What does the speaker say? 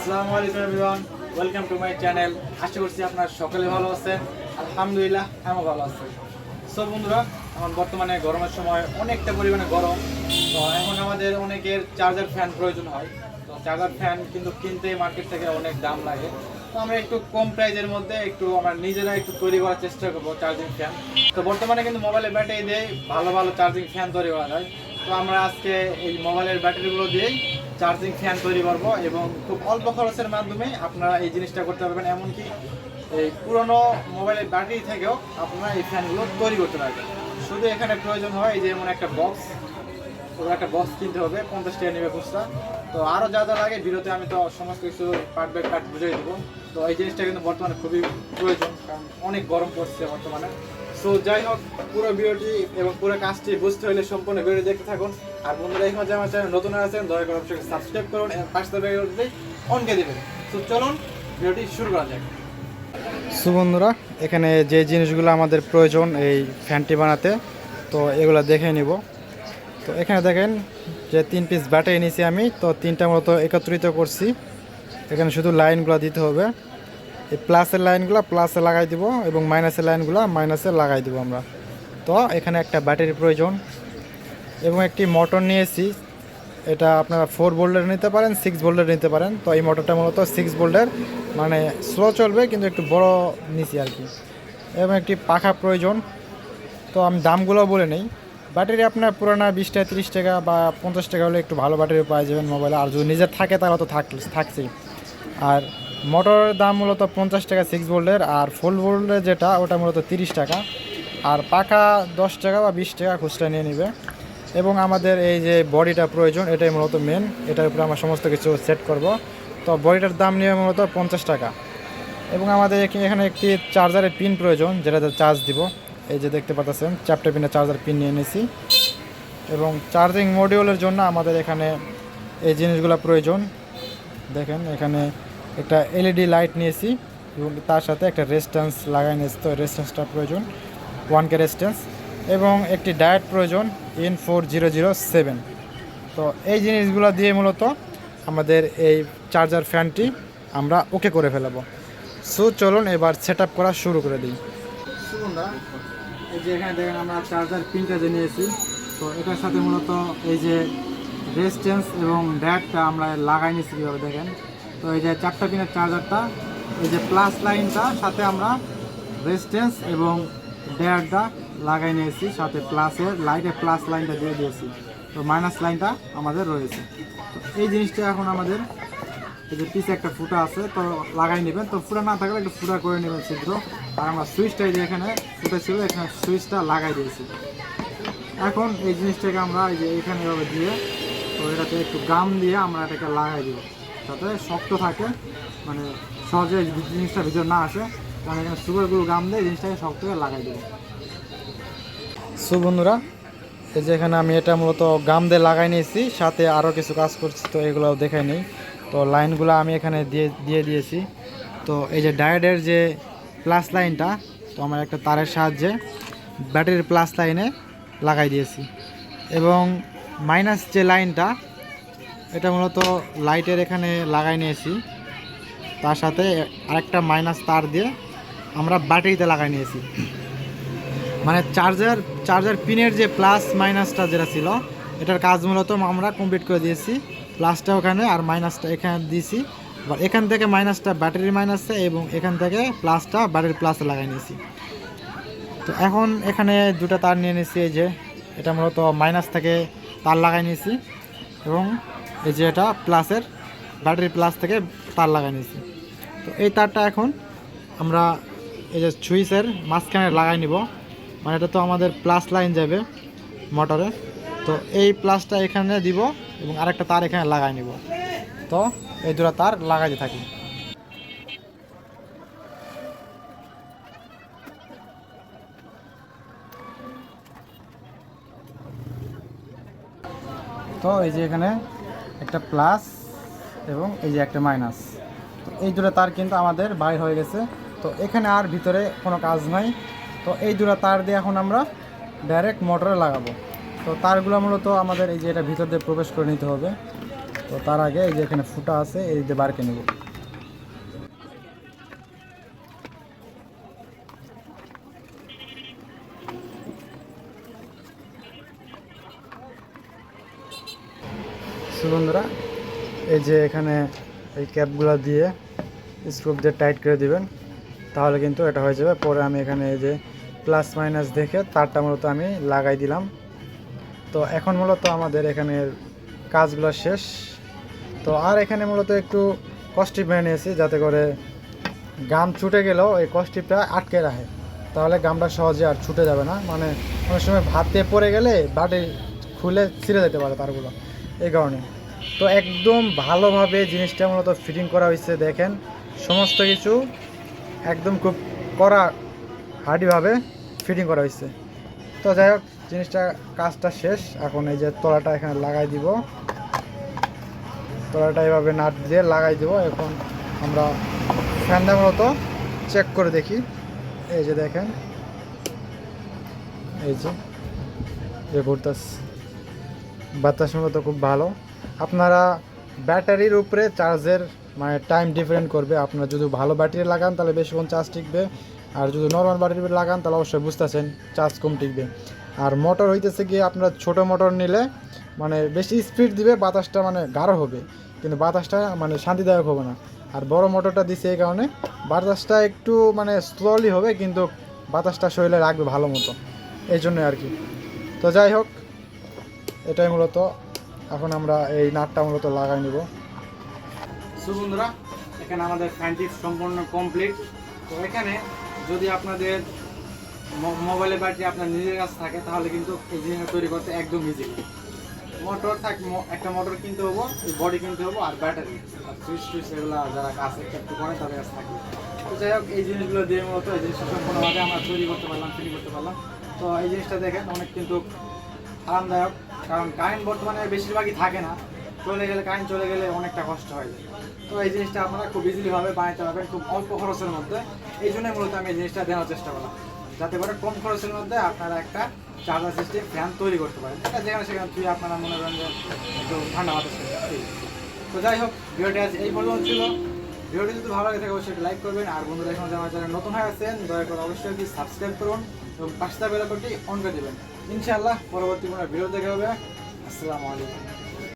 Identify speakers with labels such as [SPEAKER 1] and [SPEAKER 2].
[SPEAKER 1] আসসালামু আলাইকুম everyone, welcome to my channel. আশা করছি আপনারা সকলে ভালো আছেন। আলহামদুলিল্লাহ, আমিও ভালো আছি। সো বন্ধুরা, এখন বর্তমানে গরমের সময় অনেকটা পরিমাণে গরম। তো এখন আমাদের অনেকের চার্জার ফ্যান প্রয়োজন হয়। তো চার্জার ফ্যান কিন্তু কিনতে মার্কেট থেকে অনেক দাম লাগে। তো আমরা একটু কম প্রাইজের মধ্যে একটু আমরা নিজেরা একটু তৈরি করার চেষ্টা করব চার্জিং ফ্যান তো বর্তমানে কিন্তু মোবাইলের ব্যাটারি দিয়ে ভালো ভালো চার্জিং ফ্যান তৈরি করা যায়। তো আমরা আজকে এই মোবাইলের ব্যাটারিগুলো দিয়েই চার্জিং ফ্যান তৈরি করব এবং খুব অল্প খরচের মাধ্যমে আপনারা এই জিনিসটা করতে পারবেন, এমনকি এই পুরনো মোবাইলের ব্যাটারি থেকেও আপনারা এই ফ্যানগুলো তৈরি করতে পারবেন। শুধু এখানে প্রয়োজন হয় এই যে এমন একটা বক্স ওরা একটা বক্স কিনতে হবে, পঞ্চাশ টাকা নেবে খুচরা। তো আরও যা যা লাগে, বিরতে আমি তো সমস্ত কিছু পার্ট বাই পার্ট বুঝিয়ে দেবো। তো এই জিনিসটা কিন্তু বর্তমানে খুবই প্রয়োজন, কারণ অনেক গরম পড়ছে বর্তমানে। সো যাই হোক, পুরো ভিডিওটি এবং পুরো কাজটি বুঝতে হলে সম্পূর্ণ ভিডিও দেখতে থাকুন। আর বন্ধুরা, এই মাঝে আমার চ্যানেল নতুন আছেন, দয়া করে অবশ্যই সাবস্ক্রাইব করুন এবং পাশে ভিডিওটি অন কে দেবেন। তো চলুন, ভিডিওটি শুরু করা যাক। সো বন্ধুরা, এখানে যে জিনিসগুলো আমাদের প্রয়োজন এই ফ্যানটি বানাতে, তো এগুলো দেখে নিব। তো এখানে দেখেন যে তিন পিস ব্যাটারি নিয়েছি আমি, তো তিনটা মতো একত্রিত করছি। এখানে শুধু লাইনগুলো দিতে হবে। এই প্লাসের লাইনগুলো প্লাসে লাগাই দিব এবং মাইনাসের লাইনগুলো মাইনাসে লাগাই দিব আমরা। তো এখানে একটা ব্যাটারির প্রয়োজন। এবং একটি মোটর নিয়েছি। এটা আপনারা ফোর বোল্ডের নিতে পারেন সিক্স বোল্ডের নিতে পারেন। তো এই মোটরটা মূলত সিক্স বোল্ডের মানে স্লো চলবে, কিন্তু একটু বড় নিছি আর কি। এবং একটি পাখা প্রয়োজন। তো আমি দামগুলো বলে নেই। ব্যাটারি আপনার পুরানা বিশ টাকা, তিরিশ টাকা বা পঞ্চাশ টাকা হলে একটু ভালো ব্যাটারি পাওয়া যাবেন মোবাইলে আর যদি নিজের থাকে, তাহলে তো থাক, থাকছেই। আর মোটরের দাম মূলত পঞ্চাশ টাকা সিক্স বোল্ডের আর ফুল ভোল্টের যেটা, ওটা মূলত তিরিশ টাকা। আর পাখা দশ টাকা বা বিশ টাকা খুচরা নিয়ে নেবে। এবং আমাদের এই যে বডিটা প্রয়োজন, এটাই মূলত মেন এটার উপরে আমরা সমস্ত কিছু সেট করব। তো বডিটার দাম নিয়ে মূলত পঞ্চাশ টাকা। এবং আমাদের এখানে একটি চার্জারের পিন প্রয়োজন, যেটাতে চার্জ দিব। এই যে দেখতে পাচ্ছেন চারটে পিনের চার্জার পিন নিয়ে নিয়েছি এবং চার্জিং মডিউলের জন্য আমাদের এখানে এই জিনিসগুলো প্রয়োজন। দেখেন, এখানে একটা এলইডি লাইট নিয়েছি। এবং তার সাথে একটা রেজিস্ট্যান্স লাগাই নিয়েছি। তো রেজিস্ট্যান্সটা প্রয়োজন। ওয়ান কে রেজিস্ট্যান্স এবং একটি ডায়েট প্রয়োজন in four zero zero seven তো এই জিনিসগুলো দিয়ে মূলত আমাদের এই চার্জার ফ্যানটি আমরা ওকে করে ফেলাবো। সো চলুন এবার সেট আপ করা শুরু করে দিই। এই যে এখানে দেখেন আমরা চার্জার পিনটা যে নিয়েছি, তো এটার সাথে মূলত এই যে রেজিস্ট্যান্স এবং ড্যাটটা আমরা লাগাই নিয়েছি কীভাবে দেখেন? তো এই যে চারটা পিনের চার্জারটা, এই যে প্লাস লাইনটা সাথে আমরা রেজিস্ট্যান্স এবং ড্যাটটা লাগাই নিয়েছি, সাথে প্লাসের লাইটে প্লাস লাইনটা দিয়ে দিয়েছি। তো মাইনাস লাইনটা আমাদের রয়েছে। তো এই জিনিসটা এখন আমাদের এই যে পিছে একটা ফুটা আছে, তো লাগাই নেবেন। তো ফুটা না থাকলে একটু ফুটা করে নেবেন ছিদ্র। আর আমরা সুইচটা এই যে এখানে ফুটা ছিল, এখানে সুইচটা লাগাই দিয়েছি। এখন এই জিনিসটাকে আমরা এই যে এখানে এভাবে দিয়ে, তো এটাতে একটু গাম দিয়ে আমরা এটাকে লাগাই দিব যাতে শক্ত থাকে মানে সহজে জিনিসটা ভিতর না আসে। কারণ এখানে সুগারগুলো গাম দিয়ে জিনিসটাকে শক্ত করে লাগাই দেবো সো বন্ধুরা, এই যে এখানে আমি এটা মূলত গাম দিয়ে লাগাই নিয়েছি, সাথে আরও কিছু কাজ করছি, তো এগুলো দেখাই নেই। তো লাইনগুলো আমি এখানে দিয়ে দিয়ে দিয়েছি। তো এই যে ডায়োডের যে প্লাস লাইনটা, তো আমার একটা তারের সাহায্যে ব্যাটারির প্লাস লাইনে লাগাই দিয়েছি। এবং মাইনাস যে লাইনটা, এটা মূলত লাইটের এখানে লাগাই নিয়েছি। তার সাথে আরেকটা মাইনাস তার দিয়ে আমরা ব্যাটারিতে লাগাই নিয়েছি। মানে চার্জার চার্জার পিনের যে প্লাস মাইনাসটা যেটা ছিল, এটার কাজ মূলত আমরা কমপ্লিট করে দিয়েছি। প্লাসটা ওখানে আর মাইনাসটা এখানে দিয়েছি। আবার এখান থেকে মাইনাসটা ব্যাটারি মাইনাসে এবং এখান থেকে প্লাসটা ব্যাটারি প্লাসে লাগাই নিয়েছি। তো এখন এখানে দুটো তার নিয়ে নিয়েছি, এই যে এটা মূলত মাইনাস থেকে তার লাগাই নিয়েছি এবং এই যে এটা প্লাসের ব্যাটারি প্লাস থেকে তার লাগাই নিয়েছি। তো এই তারটা এখন আমরা এই যে সুইচের মাঝখানে লাগাই নিব। মানে এটা তো আমাদের প্লাস লাইন যাবে মোটরে তো এই প্লাসটা এখানে দিব এবং আরেকটা তার এখানে লাগাই নিব। তো এই দুটো তার লাগাইতে থাকি। তো এই যে এখানে একটা প্লাস এবং এই যে একটা মাইনাস তো এই দুটো তার কিন্তু আমাদের বাইর হয়ে গেছে। তো এখানে আর ভিতরে কোনো কাজ নাই। তো এই দুটো তার দিয়ে এখন আমরা ডাইরেক্ট মোটরে লাগাবো। তো তারগুলো মূলত আমাদের এই যে এটা ভিতর দিয়ে প্রবেশ করে নিতে হবে। তো তার আগে এই যে এখানে ফুটা আছে, এই যে বারকে নেব। বন্ধুরা এই যে এখানে এই ক্যাপগুলো দিয়ে স্ক্রুপ দিয়ে টাইট করে দিবেন, তাহলে কিন্তু এটা হয়ে যাবে। পরে আমি এখানে এই যে প্লাস মাইনাস দেখে তারটা মূলত আমি লাগাই দিলাম। তো এখন মূলত আমাদের এখানের কাজগুলো শেষ। তো আর এখানে মূলত একটু কস্টিপ মেনে নিয়েছি যাতে করে গাম ছুটে গেলেও এই কস্টিপটা আটকে রাখে। তাহলে গামটা সহজে আর ছুটে যাবে না। মানে অনেক সময় ভাতে পড়ে গেলে বাটি খুলে ছিঁড়ে যেতে পারে তারগুলো এই কারণে। তো একদম ভালোভাবে জিনিসটা মূলত ফিটিং করা হয়েছে দেখেন। সমস্ত কিছু একদম খুব কড়া হার্ডিভাবে ফিটিং করা হয়েছে। তো যাই হোক, জিনিসটা, কাজটা শেষ। এখন এই যে তলাটা এখানে লাগাই দিব। তলাটা এভাবে নাট দিয়ে লাগাই দিব। এখন আমরা ফ্যানটা মূলত চেক করে দেখি। এই যে দেখেন। এই যে যে ঘুরতাস বাতাস মূলত খুব ভালো। আপনারা ব্যাটারির উপরে চার্জের মানে টাইম ডিফারেন্ট করবে। আপনারা যদি ভালো ব্যাটারি লাগান, তাহলে বেশিক্ষণ চার্জ টিকবে। আর যদি নর্মাল ব্যাটারি লাগান, তাহলে অবশ্যই বুঝতেছেন, চার্জ কম টিকবে। আর মোটর হইতেছে গিয়ে আপনারা ছোট মোটর নিলে মানে বেশি স্পিড দিবে, বাতাসটা মানে গাঢ় হবে। কিন্তু বাতাসটা মানে শান্তিদায়ক হবে না। আর বড় মোটরটা দিছে এই কারণে, বাতাসটা একটু মানে স্লোলি হবে, কিন্তু বাতাসটা শরীরে রাখবে ভালো মতো। এই জন্যই আর কি। তো যাই হোক, এটাই মূলত। এখন আমরা এই নাটটা মূলত লাগাই নিব। সো বন্ধুরা, এখানে আমাদের ফ্যানটি সম্পূর্ণ কমপ্লিট তো এখানে যদি আপনাদের মোবাইলের ব্যাটারি আপনার নিজের কাছে থাকে, তাহলে কিন্তু এই জিনিসটা তৈরি করতে একদম ইজি মোটর থাক একটা মোটর কিনতে হব বডি কিনতে হব, আর ব্যাটারি। আর সুইচ টুইচ এগুলো যারা কাছে একটু করে, তাদের কাছে থাকে তো যাই হোক, এই জিনিসগুলো দিয়ে মূলত এই জিনিসটা সম্পূর্ণভাবে আমরা তৈরি করতে পারলাম তৈরি করতে পারলাম। তো এই জিনিসটা দেখেন, অনেক কিন্তু আরামদায়ক। কারণ কারেন্ট বর্তমানে বেশিরভাগই থাকে না। চলে গেলে, কারেন্ট চলে গেলে অনেকটা কষ্ট হয়। তো এই জিনিসটা আপনারা খুব ইজিলিভাবে বানাতে পারবেন, খুব অল্প খরচের মধ্যে। এই জন্যই মূলত আমি এই জিনিসটা দেওয়ার চেষ্টা করলাম। যাতে করে কম খরচের মধ্যে আপনারা একটা চার্জার সিস্টেম ফ্যান তৈরি করতে পারেন। এটা যেখানে সেখানে তুই আপনারা মনে করেন যে একটু ঠান্ডা বাতাস তো যাই হোক ভিডিওটি আজ এই পর্যন্ত ছিল। ভিডিওটি যদি ভালো লাগে থাকে, অবশ্যই লাইক করবেন। আর বন্ধুরা এখন আমার চ্যানেল নতুন হয়ে আছেন, দয়া করে অবশ্যই সাবস্ক্রাইব করুন এবং পাঁচটা বেলাকটি অন করে দেবেন। ইনশাআল্লাহ, পরবর্তী কোনো ভিডিও দেখা হবে। আসসালামু আলাইকুম।